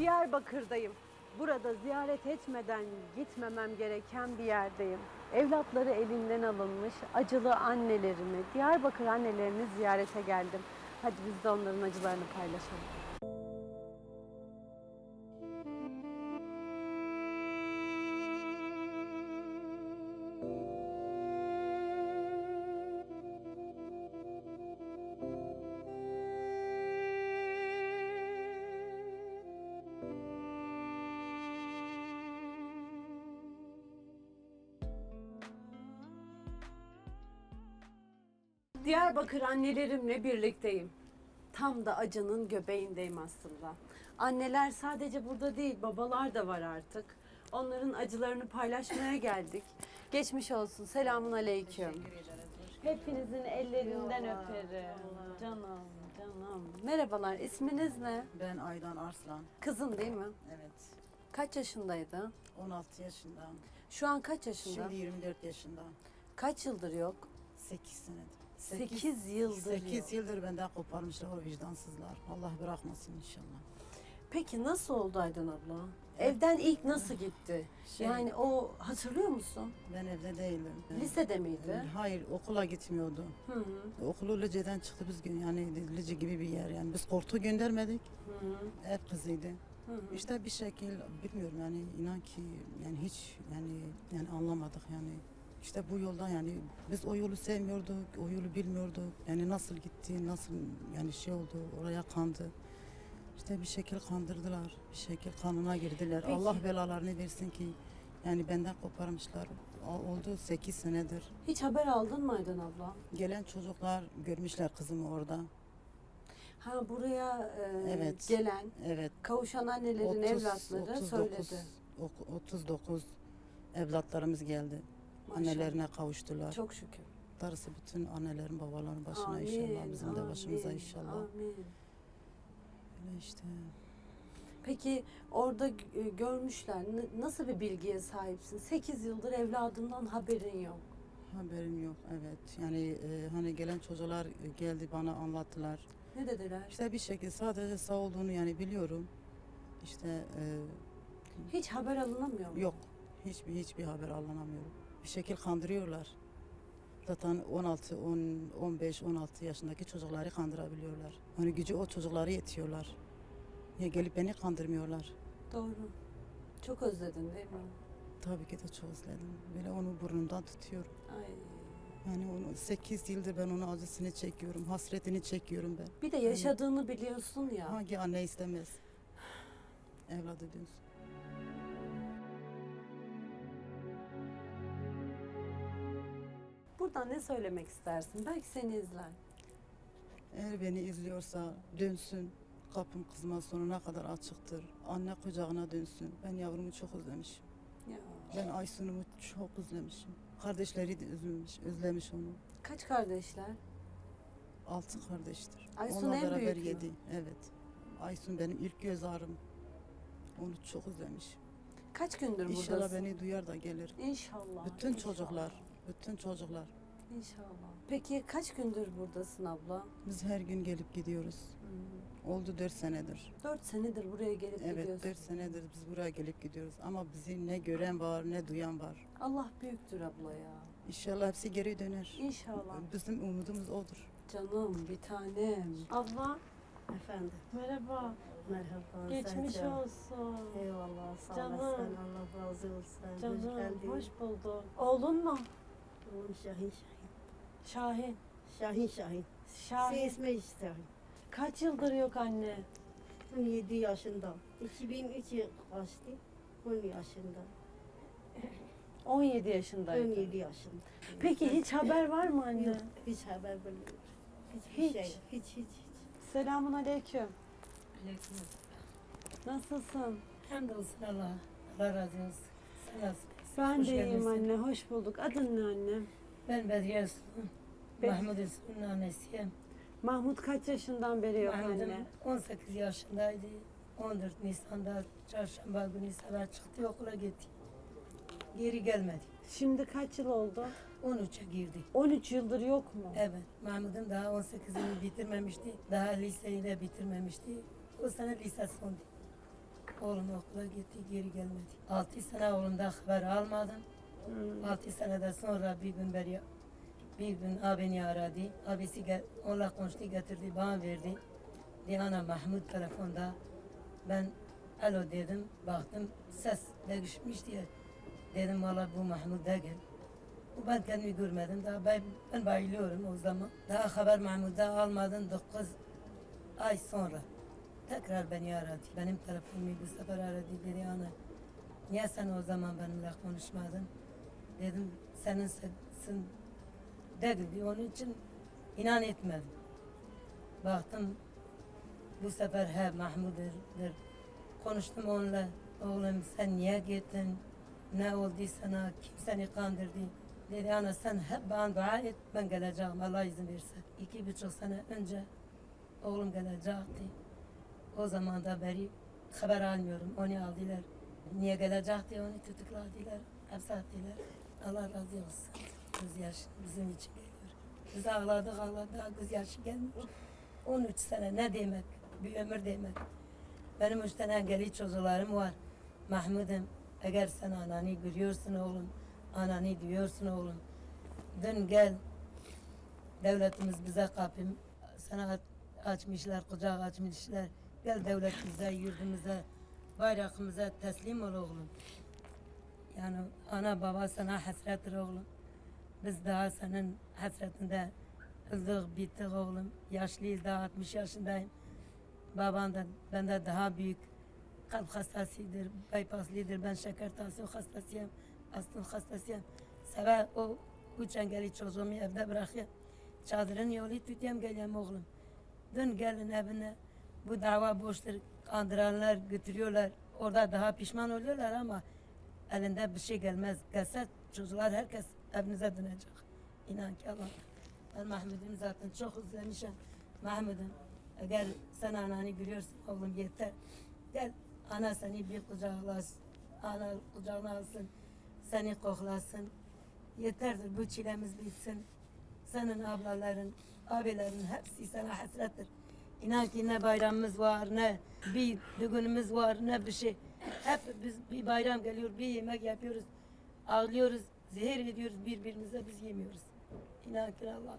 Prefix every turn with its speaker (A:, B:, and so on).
A: Diyarbakır'dayım. Burada ziyaret etmeden gitmemem gereken bir yerdeyim. Evlatları elinden alınmış acılı annelerimi, Diyarbakır annelerini ziyarete geldim. Hadi biz de onların acılarını paylaşalım. Diyarbakır annelerimle birlikteyim. Tam da acının göbeğindeyim aslında. Anneler sadece burada değil, babalar da var artık. Onların acılarını paylaşmaya geldik. Geçmiş olsun. Selamun aleyküm. Hepinizin ellerinden öperim. Canım, canım. Merhabalar. İsminiz ne?
B: Ben Aydan Arslan.
A: Kızın değil mi?
B: Evet.
A: Kaç yaşındaydı?
B: 16 yaşında.
A: Şu an kaç yaşında?
B: Şimdi 24 yaşında.
A: Kaç yıldır yok?
B: 8 senedir.
A: 8 yıldır
B: 8
A: yok.
B: yıldır benden koparmışlar o vicdansızlar. Allah bırakmasın inşallah.
A: Peki nasıl oldu Aydan abla? Evden ilk nasıl gitti?
B: Şey-
A: yani o hatırlıyor musun?
B: Ben evde değildim.
A: Lisede miydi?
B: Hayır okula gitmiyordu.
A: Hı hı.
B: Okulu Lice'den çıktı biz gün yani Lice gibi bir yer yani. Biz korktu göndermedik.
A: Hı hı.
B: Ev kızıydı. İşte bir şekil bilmiyorum yani inan ki yani hiç yani yani anlamadık yani. İşte bu yolda yani biz o yolu sevmiyorduk, o yolu bilmiyorduk. Yani nasıl gitti, nasıl yani şey oldu, oraya kandı. İşte bir şekil kandırdılar, bir şekil kanına girdiler.
A: Peki.
B: Allah belalarını versin ki yani benden koparmışlar. O- Oldu 8 senedir.
A: Hiç haber aldın mı Aydan abla?
B: Gelen çocuklar görmüşler kızımı orada.
A: Ha buraya e,
B: Evet.
A: gelen,
B: Evet.
A: kavuşan annelerin
B: 30,
A: evlatları
B: 39,
A: söyledi.
B: ok- 39 evlatlarımız geldi. Annelerine kavuştular.
A: Çok şükür.
B: Darısı bütün annelerin babaların başına
A: Amin,
B: inşallah. Bizim de başımıza
A: amin,
B: inşallah.
A: Amin.
B: Öyle işte.
A: Peki orada e, görmüşler. Nasıl bir bilgiye sahipsin? 8 yıldır evladından haberin yok.
B: Haberim yok evet. Yani e, hani gelen çocuklar geldi bana anlattılar.
A: Ne dediler?
B: İşte bir şekilde sadece sağ olduğunu yani biliyorum. İşte e,
A: Hiç haber alınamıyor mu?
B: yok. Hiçbir hiçbir haber alınamıyorum. Bir şekil kandırıyorlar. Zaten 16, 10, 15, 16 yaşındaki çocukları kandırabiliyorlar. Hani gücü o çocukları yetiyorlar. Ya gelip beni kandırmıyorlar.
A: Doğru. Çok özledin değil mi?
B: Tabii ki de çok özledim. Böyle onu burnumdan tutuyorum.
A: Ay.
B: Yani onu 8 yıldır ben onun acısını çekiyorum, hasretini çekiyorum ben.
A: Bir de yaşadığını biliyorsun ya.
B: Hangi anne istemez? Evladı diyorsun.
A: Buradan ne söylemek istersin? Belki seni izler.
B: Eğer beni izliyorsa dönsün. Kapım kızma sonuna kadar açıktır. Anne kucağına dönsün. Ben yavrumu çok özlemişim.
A: Ya.
B: Ben Aysun'umu çok özlemişim. Kardeşleri de üzülmüş, özlemiş onu.
A: Kaç kardeşler?
B: Altı kardeştir.
A: Aysun
B: Onunla
A: en
B: beraber
A: büyük mü?
B: yedi. Evet. Aysun benim ilk göz ağrım. Onu çok özlemişim.
A: Kaç gündür
B: İnşallah
A: buradasın?
B: beni duyar da gelir.
A: İnşallah.
B: Bütün
A: inşallah,
B: çocuklar, bütün çocuklar.
A: İnşallah. Peki kaç gündür buradasın abla?
B: Biz her gün gelip gidiyoruz. Oldu dört senedir.
A: Dört senedir buraya gelip
B: Evet
A: gidiyorsun.
B: dört senedir biz buraya gelip gidiyoruz. Ama bizi ne gören var ne duyan var.
A: Allah büyüktür abla ya.
B: İnşallah hepsi geri döner.
A: İnşallah.
B: Bizim umudumuz odur.
A: Canım bir tanem. Abla
C: Efendim.
A: merhaba.
C: Merhaba.
A: Geçmiş
C: Selcan.
A: olsun.
C: Eyvallah. Sağ
A: Canım.
C: olasın. Allah razı olsun. hoş
A: Canım
C: geldin.
A: hoş bulduk. Oğlun mu?
C: Şahin Şahin.
A: Şahin.
C: Şahin Şahin.
A: Şahin.
C: İsmi Şahin.
A: Kaç yıldır yok anne?
C: 17 yaşında. 2003 kaçtı? 10 yaşında.
A: 17 yaşındaydı.
C: 17 yaşında.
A: Peki hiç haber var mı anne?
C: Yok, hiç haber bilmiyorum. Hiçbir
A: Hiç.
C: şey. Hiç hiç hiç.
A: Selamun aleyküm. Nasılsın?
D: Hamdolsun Allah. Allah razı olsun. Sen nasılsın?
A: Ben
D: Hoş
A: de iyiyim anne. Hoş bulduk. Adın ne anne?
D: Ben Bedriye Yusuf.
A: Be-
D: Mahmud Yusuf'un annesiyim.
A: Mahmut kaç yaşından beri yok anne?
D: 18 yaşındaydı. 14 Nisan'da çarşamba günü sabah çıktı okula gitti. Geri gelmedi.
A: Şimdi kaç yıl oldu?
D: 13'e girdi.
A: 13 yıldır yok mu?
D: Evet. Mahmud'um daha 18'ini bitirmemişti. Daha liseyi de bitirmemişti. O sene lise sondu. Oğlum okula gitti, geri gelmedi. Altı sene oğlumdan haber almadım. Altı seneden sonra bir gün beri bir gün abini aradı. Abisi gel, onunla konuştu, getirdi, bana verdi. Diye ana Mahmut telefonda. Ben alo dedim, baktım ses değişmiş diye. Dedim valla bu Mahmut değil. Ben kendimi görmedim. Daha ben, ben bayılıyorum o zaman. Daha haber Mahmut'da almadım. Dokuz ay sonra. Tekrar beni aradı. Benim telefonumu bu sefer aradı. Dedi ana niye sen o zaman benimle konuşmadın? Dedim senin sesin değildi. Onun için inan etmedim. Baktım bu sefer he Mahmud'dur. Konuştum onunla. Oğlum sen niye gittin? Ne oldu sana? Kim seni kandırdı? Dedi ana sen hep bana dua et. Ben geleceğim Allah izin verirse. İki buçuk sene önce oğlum gelecekti. O zaman da beri haber almıyorum. Onu aldılar. Niye gelecekti onu tutukladılar. Hapse attılar. Allah razı olsun. Gözyaş bizim için geliyor. Biz ağladık ağladık gözyaşı gelmiyor. 13 sene ne demek? Bir ömür demek. Benim üç tane engelli çocuklarım var. Mahmud'um eğer sen ananı görüyorsun oğlum, ananı duyuyorsun oğlum. Dün gel, devletimiz bize kapım, sana açmışlar, kucak açmışlar. Gel devletimize, yurdumuza, bayrağımıza teslim ol oğlum. Yani ana baba sana hasrettir oğlum. Biz daha senin hasretinde öldük, bittik oğlum. Yaşlıyız daha 60 yaşındayım. Baban da benden daha büyük kalp hastasıdır, bypasslidir. Ben şeker tansiyon hastasıyım, astım hastasıyım. Sabah o üç engelli çocuğumu evde bırakıyorum. Çadırın yolu tutuyorum geliyorum oğlum. Dün gelin evine. Bu dava boştur. Kandıranlar götürüyorlar. Orada daha pişman oluyorlar ama elinde bir şey gelmez. Gelse çocuklar herkes evinize dönecek. İnan ki Allah. Ben Mahmud'um zaten çok özlemişim. Mahmud'um eğer sen ananı görüyorsun oğlum yeter. Gel ana seni bir kucaklasın. Ana kucağına alsın. Seni koklasın. Yeterdir bu çilemiz bitsin. Senin ablaların, abilerin hepsi sana hasrettir. İnan ki ne bayramımız var, ne bir düğünümüz var, ne bir şey. Hep biz bir bayram geliyor, bir yemek yapıyoruz. Ağlıyoruz, zehir ediyoruz birbirimize, biz yemiyoruz. İnan ki Allah.